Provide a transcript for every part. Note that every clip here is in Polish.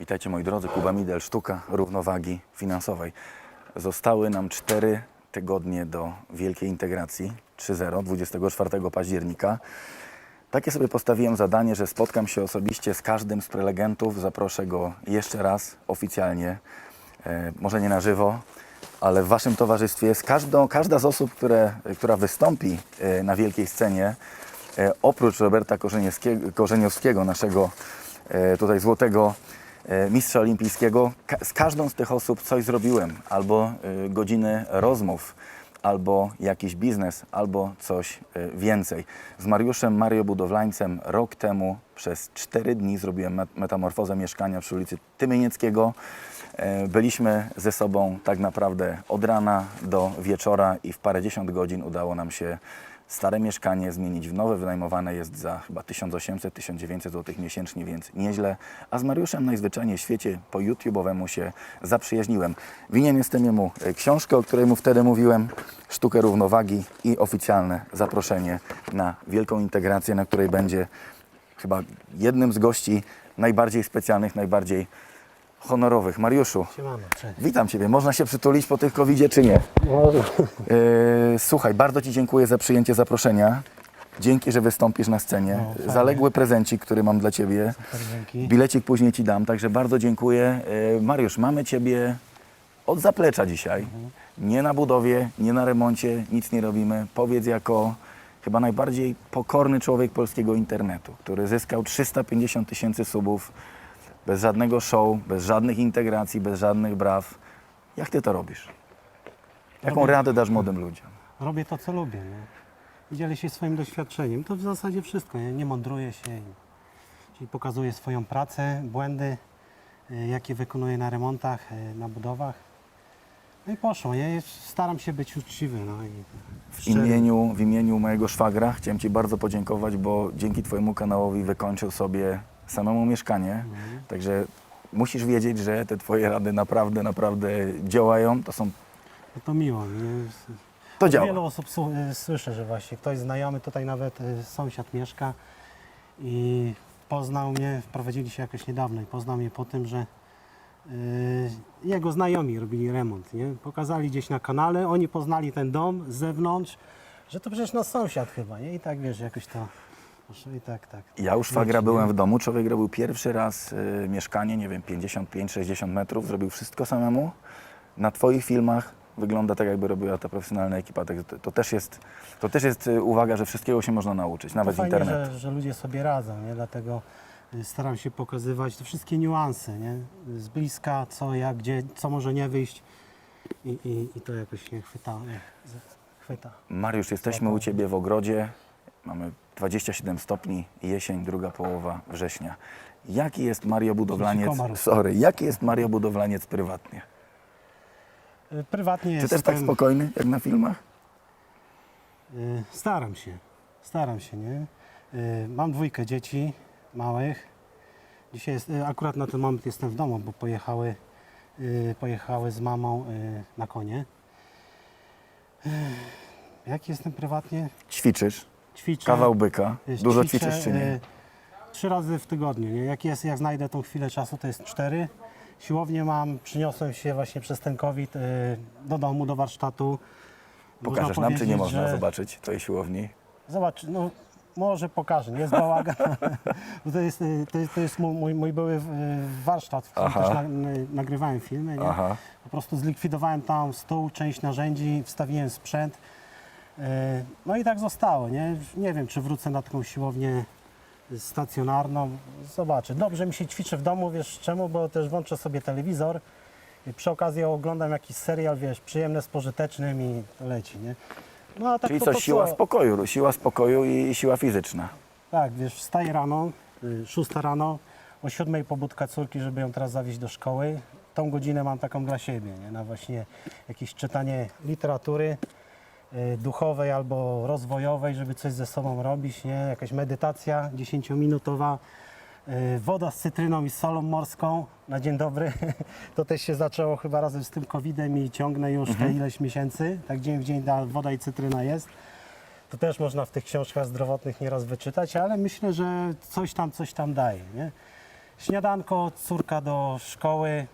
Witajcie moi drodzy, Kuba Midel, sztuka równowagi finansowej. Zostały nam 4 tygodnie do wielkiej integracji 3.0 24 października. Takie sobie postawiłem zadanie, że spotkam się osobiście z każdym z prelegentów, zaproszę go jeszcze raz oficjalnie, e, może nie na żywo, ale w Waszym towarzystwie. Z każdą, każda z osób, które, która wystąpi e, na wielkiej scenie, e, oprócz Roberta Korzeniowskiego, naszego tutaj złotego mistrza olimpijskiego, z każdą z tych osób coś zrobiłem, albo e, godziny rozmów, albo jakiś biznes, albo coś e, więcej. Z Mariuszem Mario Budowlańcem rok temu przez cztery dni zrobiłem met- metamorfozę mieszkania przy ulicy Tymienieckiego. E, Byliśmy ze sobą tak naprawdę od rana do wieczora i w parędziesiąt godzin udało nam się stare mieszkanie zmienić w nowe. Wynajmowane jest za chyba 1800-1900 zł miesięcznie, więc nieźle. A z Mariuszem najzwyczajniej w świecie po YouTube'owemu się zaprzyjaźniłem. Winien jestem jemu e, książkę, o której mu wtedy mówiłem, sztukę równowagi i oficjalne zaproszenie na wielką integrację, na której będzie chyba jednym z gości najbardziej specjalnych, najbardziej honorowych. Mariuszu, Siemano, cześć. witam Ciebie. Można się przytulić po tych covidzie, czy nie? Może. Yy, słuchaj, bardzo Ci dziękuję za przyjęcie zaproszenia. Dzięki, że wystąpisz na scenie. No, fajnie. Zaległy prezencik, który mam dla Ciebie. Dzięki. Bilecik później Ci dam, także bardzo dziękuję. Yy, Mariusz, mamy Ciebie od zaplecza dzisiaj. Mhm. Nie na budowie, nie na remoncie, nic nie robimy. Powiedz jako chyba najbardziej pokorny człowiek polskiego internetu, który zyskał 350 tysięcy subów bez żadnego show, bez żadnych integracji, bez żadnych braw. Jak Ty to robisz? Jaką Robię- radę dasz młodym ludziom? Robię to, co lubię. Nie? I dzielę się swoim doświadczeniem. To w zasadzie wszystko. Nie, nie mądruję się. Czyli pokazuję swoją pracę, błędy, y, jakie wykonuję na remontach, y, na budowach. No i poszło. Nie? Staram się być uczciwy. No i W imieniu, w imieniu mojego szwagra chciałem Ci bardzo podziękować, bo dzięki Twojemu kanałowi wykończył sobie samemu mieszkanie. Także musisz wiedzieć, że te Twoje rady naprawdę, naprawdę działają. To są, No to miło. Nie? to działa. Wielu osób y, słyszę, że właśnie ktoś znajomy, tutaj nawet y, sąsiad mieszka i poznał mnie, wprowadzili się jakoś niedawno i poznał mnie po tym, że y, jego znajomi robili remont, nie? Pokazali gdzieś na kanale, oni poznali ten dom z zewnątrz, że to przecież nasz sąsiad chyba, nie? I tak wiesz, jakoś to i tak, tak. Ja szwagra Leci, byłem w domu, człowiek robił pierwszy raz y, mieszkanie, nie wiem, 55-60 metrów, zrobił wszystko samemu. Na Twoich filmach wygląda tak, jakby robiła to profesjonalna ekipa. Także to, to, też jest, to też jest y, uwaga, że wszystkiego się można nauczyć, nawet to fajnie, internetu. że, że ludzie sobie radzą, nie? Dlatego y, staram się pokazywać te wszystkie niuanse, nie? Z bliska, co, jak, gdzie, co może nie wyjść i, i, i to jakoś nie chwyta. Nie, z- chwyta. Mariusz, jesteśmy u Ciebie w ogrodzie. Mamy 27 stopni, jesień, druga połowa września. Jaki jest Mario Budowlaniec? Sorry, jaki jest Mario Budowlaniec prywatnie? Y, Prywatnie Czy też tak spokojny, jak na filmach? y, Staram się, staram się, nie? Y, Mam dwójkę dzieci małych. Dzisiaj jest, y, akurat na ten moment jestem w domu, bo pojechały, y, pojechały z mamą y, na konie. Y, Jak jestem prywatnie? Ćwiczysz, Ćwiczę. kawał byka, y, dużo ćwiczę, ćwiczysz czy nie? y, Trzy razy w tygodniu. Nie? Jak, jest, jak znajdę tą chwilę czasu, to jest cztery. Siłownię mam, przyniosłem się właśnie przez ten COVID y, do domu, do warsztatu. Pokażesz nam, czy nie powiedzieć, można że- zobaczyć twojej siłowni? Zobacz, no może pokażę, nie jest bałagan. Bo to jest, y, to jest, to jest mój, mój, mój były y, warsztat, w którym Aha. też na, y, nagrywałem filmy. Nie? Aha. Po prostu zlikwidowałem tam stół, część narzędzi, wstawiłem sprzęt. Y, No i tak zostało. Nie, nie wiem, czy wrócę na taką siłownię stacjonarną. Zobaczę. Dobrze mi się ćwiczy w domu, wiesz czemu? Bo też włączę sobie telewizor. I przy okazji oglądam jakiś serial, wiesz, przyjemny z pożytecznym i leci, nie? No a tak Czyli to, co, to siła co? spokoju, siła spokoju i siła fizyczna. Tak, wiesz, wstaję rano, y, 6 rano, o 7 pobudka córki, żeby ją teraz zawieźć do szkoły. Tą godzinę mam taką dla siebie, nie? na właśnie jakieś czytanie literatury duchowej albo rozwojowej, żeby coś ze sobą robić, nie? jakaś medytacja 10-minutowa, y, woda z cytryną i solą morską na dzień dobry. To też się zaczęło chyba razem z tym COVID-em i ciągnę już te ileś miesięcy, tak dzień w dzień ta woda i cytryna jest. To też można w tych książkach zdrowotnych nieraz wyczytać, ale myślę, że coś tam, coś tam daje. Nie? Śniadanko, córka do szkoły,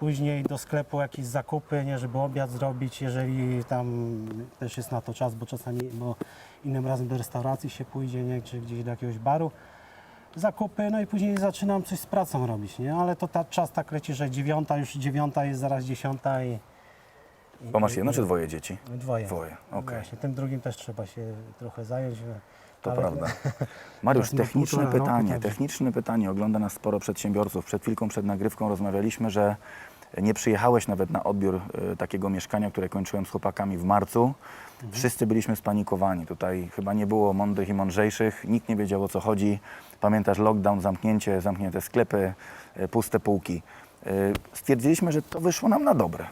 później do sklepu jakieś zakupy, nie, żeby obiad zrobić, jeżeli tam też jest na to czas, bo czasami, bo innym razem do restauracji się pójdzie, nie, czy gdzieś do jakiegoś baru. Zakupy, no i później zaczynam coś z pracą robić, nie, ale to ta, czas tak leci, że dziewiąta, już dziewiąta jest zaraz dziesiąta i... Bo masz jedno czy dwoje dzieci? Dwoje. Dwoje, okej. Właśnie, tym drugim też trzeba się trochę zająć. No. To ale- prawda. Mariusz, techniczne roku, pytanie, techniczne pytanie. Ogląda nas sporo przedsiębiorców. Przed chwilką, przed nagrywką rozmawialiśmy, że nie przyjechałeś nawet na odbiór e, takiego mieszkania, które kończyłem z chłopakami w marcu. Mhm. Wszyscy byliśmy spanikowani. Tutaj chyba nie było mądrych i mądrzejszych. Nikt nie wiedział o co chodzi. Pamiętasz lockdown, zamknięcie, zamknięte sklepy, e, puste półki. E, Stwierdziliśmy, że to wyszło nam na dobre.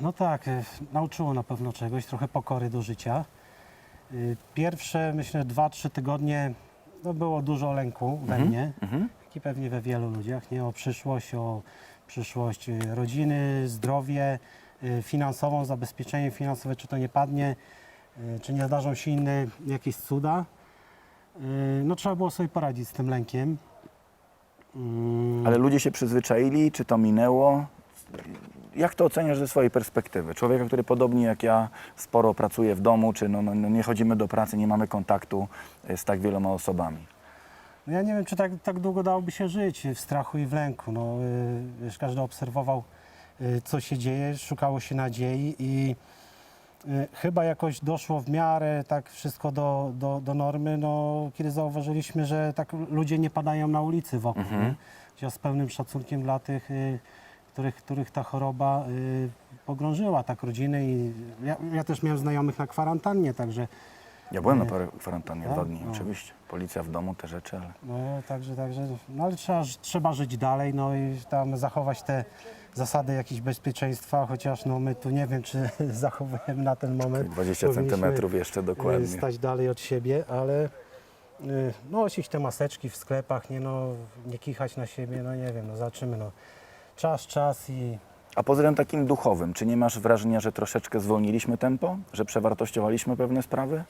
No tak, nauczyło na pewno czegoś, trochę pokory do życia. E, Pierwsze, myślę, 2-3 tygodnie no było dużo lęku we mnie, Mhm. jak i pewnie we wielu ludziach, nie? o przyszłość, o przyszłość e, rodziny, zdrowie, e, finansową, zabezpieczenie finansowe, czy to nie padnie, czy nie zdarzą się inne jakieś cuda. No trzeba było sobie poradzić z tym lękiem. Ale ludzie się przyzwyczaili, czy to minęło? Jak to oceniasz ze swojej perspektywy? Człowieka, który podobnie jak ja sporo pracuje w domu, czy no, no, no nie chodzimy do pracy, nie mamy kontaktu e, z tak wieloma osobami. No ja nie wiem, czy tak, tak długo dałoby się żyć w strachu i w lęku. No, y, wiesz, każdy obserwował, y, co się dzieje, szukało się nadziei i chyba jakoś doszło w miarę tak wszystko do, do, do normy, no, kiedy zauważyliśmy, że tak ludzie nie padają na ulicy wokół. Mhm. Ja z pełnym szacunkiem dla tych, y, których, których ta choroba y, pogrążyła tak rodziny i ja, ja też miałem znajomych na kwarantannie, także Ja byłem na Nie. parę kwarantannie, Tak? dwa dni, No. oczywiście. Policja w domu, te rzeczy, ale No także, także, no ale trzeba, trzeba żyć dalej, no i tam zachować te zasady jakieś bezpieczeństwa, chociaż no my tu nie wiem, czy zachowujemy na ten moment. 20 Powinniśmy, centymetrów jeszcze y, dokładnie. Stać dalej od siebie, ale y, no nosić te maseczki w sklepach, nie no, nie kichać na siebie, no nie wiem, no zobaczymy, no. Czas, czas i A pod względem takim duchowym, czy nie masz wrażenia, że troszeczkę zwolniliśmy tempo, że przewartościowaliśmy pewne sprawy?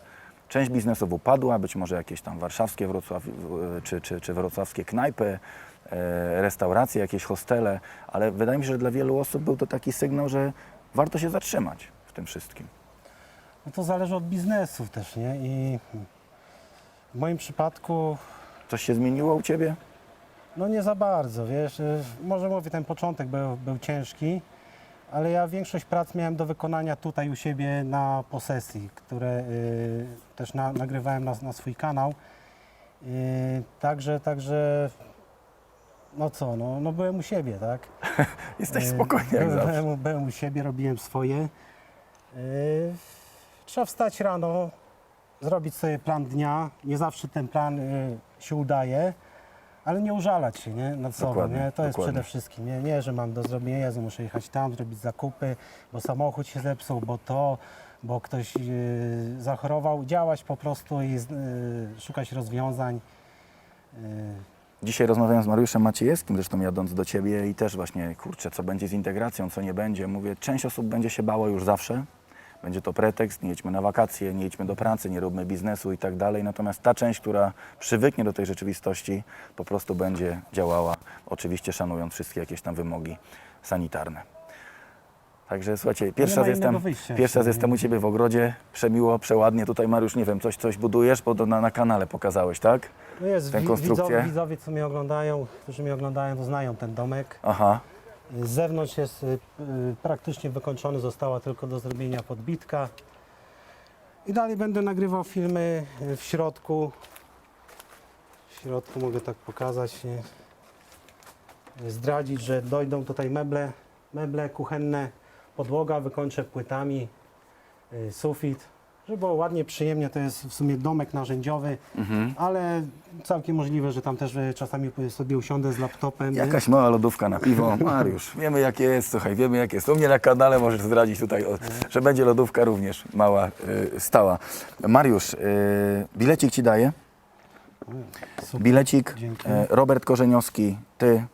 Część biznesów upadła, być może jakieś tam warszawskie Wrocław, czy, czy, czy wrocławskie knajpy, e, restauracje, jakieś hostele, ale wydaje mi się, że dla wielu osób był to taki sygnał, że warto się zatrzymać w tym wszystkim. no to zależy od biznesów też, nie? I w moim przypadku Coś się zmieniło u Ciebie? No nie za bardzo, wiesz, y, może mówię, ten początek był, był ciężki, ale ja większość prac miałem do wykonania tutaj u siebie na posesji, które y, też na, nagrywałem na, na swój kanał. Y, także, także, no co, no, no byłem u siebie, tak? Jesteś spokojny jak byłem, byłem u siebie, robiłem swoje. Y, trzeba wstać rano, zrobić sobie plan dnia. Nie zawsze ten plan y, się udaje, ale nie użalać się nie, nad sobą. Dokładnie, Nie? To jest dokładnie. przede wszystkim. Nie, nie, że mam do zrobienia, Jezu, muszę jechać tam, zrobić zakupy, bo samochód się zepsuł, bo to, bo ktoś y, zachorował. Działać po prostu i y, szukać rozwiązań. Y, Dzisiaj rozmawiałem z Mariuszem Maciejewskim, zresztą jadąc do Ciebie i też właśnie, kurczę, co będzie z integracją, co nie będzie. Mówię, część osób będzie się bała już zawsze. Będzie to pretekst, nie jedźmy na wakacje, nie jedźmy do pracy, nie róbmy biznesu i tak dalej. Natomiast ta część, która przywyknie do tej rzeczywistości, po prostu będzie działała, oczywiście szanując wszystkie jakieś tam wymogi sanitarne. Także słuchajcie, pierwszy ma raz, jestem, wyjścia, pierwszy raz jestem u Ciebie w ogrodzie, przemiło, przeładnie. Tutaj Mariusz, nie wiem, coś, coś budujesz, bo na, na kanale pokazałeś, tak? No jest, Tę konstrukcję? widzowie, widzowie, co mnie oglądają, którzy mnie oglądają, to znają ten domek. Aha. Z zewnątrz jest y, y, praktycznie wykończony, została tylko do zrobienia podbitka. I dalej będę nagrywał filmy y, w środku. W środku mogę tak pokazać, zdradzić, że dojdą tutaj meble, meble kuchenne, podłoga, wykończę płytami, sufit. Żeby było ładnie, przyjemnie, to jest w sumie domek narzędziowy, Mhm. ale całkiem możliwe, że tam też y, czasami sobie usiądę z laptopem. Jakaś mała lodówka na piwo. Mariusz, wiemy jak jest, słuchaj, wiemy jak jest. U mnie na kanale możesz zdradzić tutaj, o, że będzie lodówka również mała, y, stała. Mariusz, y, bilecik Ci daję. Super. Bilecik, Dzięki. e, Robert Korzeniowski, Ty,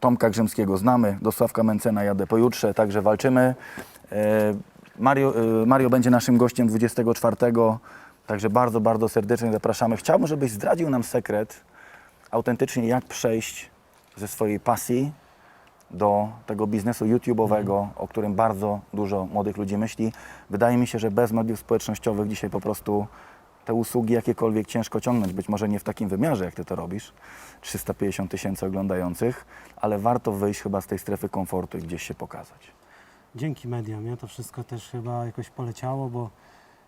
Tomka Grzymskiego znamy, do Sławka Mencena jadę pojutrze, także walczymy. E, Mario, e, Mario będzie naszym gościem 24, także bardzo, bardzo serdecznie zapraszamy. Chciałbym, żebyś zdradził nam sekret, autentycznie jak przejść ze swojej pasji do tego biznesu YouTube'owego, o którym bardzo dużo młodych ludzi myśli. Wydaje mi się, że bez mediów społecznościowych dzisiaj po prostu te usługi jakiekolwiek ciężko ciągnąć, być może nie w takim wymiarze, jak Ty to robisz, 350 tysięcy oglądających, ale warto wyjść chyba z tej strefy komfortu i gdzieś się pokazać. Dzięki mediom, nie? To wszystko też chyba jakoś poleciało, bo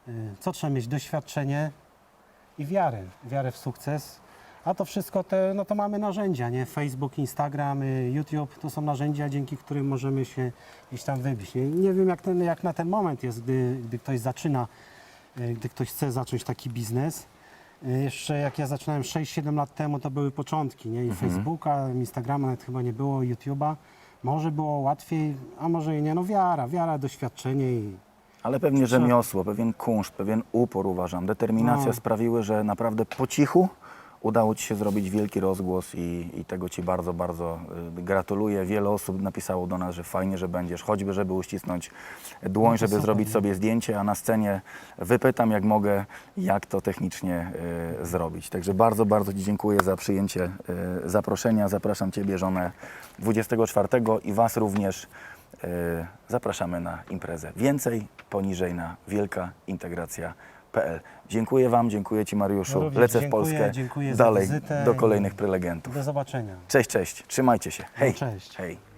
y, co trzeba mieć? Doświadczenie i wiarę. Wiarę w sukces. A to wszystko te, no to mamy narzędzia, nie? Facebook, Instagram, y, YouTube to są narzędzia, dzięki którym możemy się gdzieś tam wybić. Nie, nie wiem, jak, ten, jak na ten moment jest, gdy, gdy ktoś zaczyna, y, gdy ktoś chce zacząć taki biznes. Jeszcze jak ja zaczynałem 6-7 lat temu, to były początki, nie? I Facebooka, Instagrama nawet chyba nie było, YouTube'a. Może było łatwiej, a może i nie. No wiara, wiara, doświadczenie i Ale pewnie rzemiosło, pewien kunszt, pewien upór uważam, determinacja No. sprawiły, że naprawdę po cichu udało Ci się zrobić wielki rozgłos i, i tego Ci bardzo, bardzo y, gratuluję. Wiele osób napisało do nas, że fajnie, że będziesz, choćby żeby uścisnąć dłoń, żeby super, zrobić nie? sobie zdjęcie, a na scenie wypytam jak mogę, jak to technicznie y, zrobić. Także bardzo, bardzo Ci dziękuję za przyjęcie y, zaproszenia. Zapraszam Ciebie, żonę 24 i Was również. y, Zapraszamy na imprezę. Więcej poniżej na Dziękuję Wam, dziękuję Ci Mariuszu. No Lecę w dziękuję, Polskę dziękuję dalej do kolejnych prelegentów. do zobaczenia. Cześć, cześć. Trzymajcie się. Hej. cześć. Hej.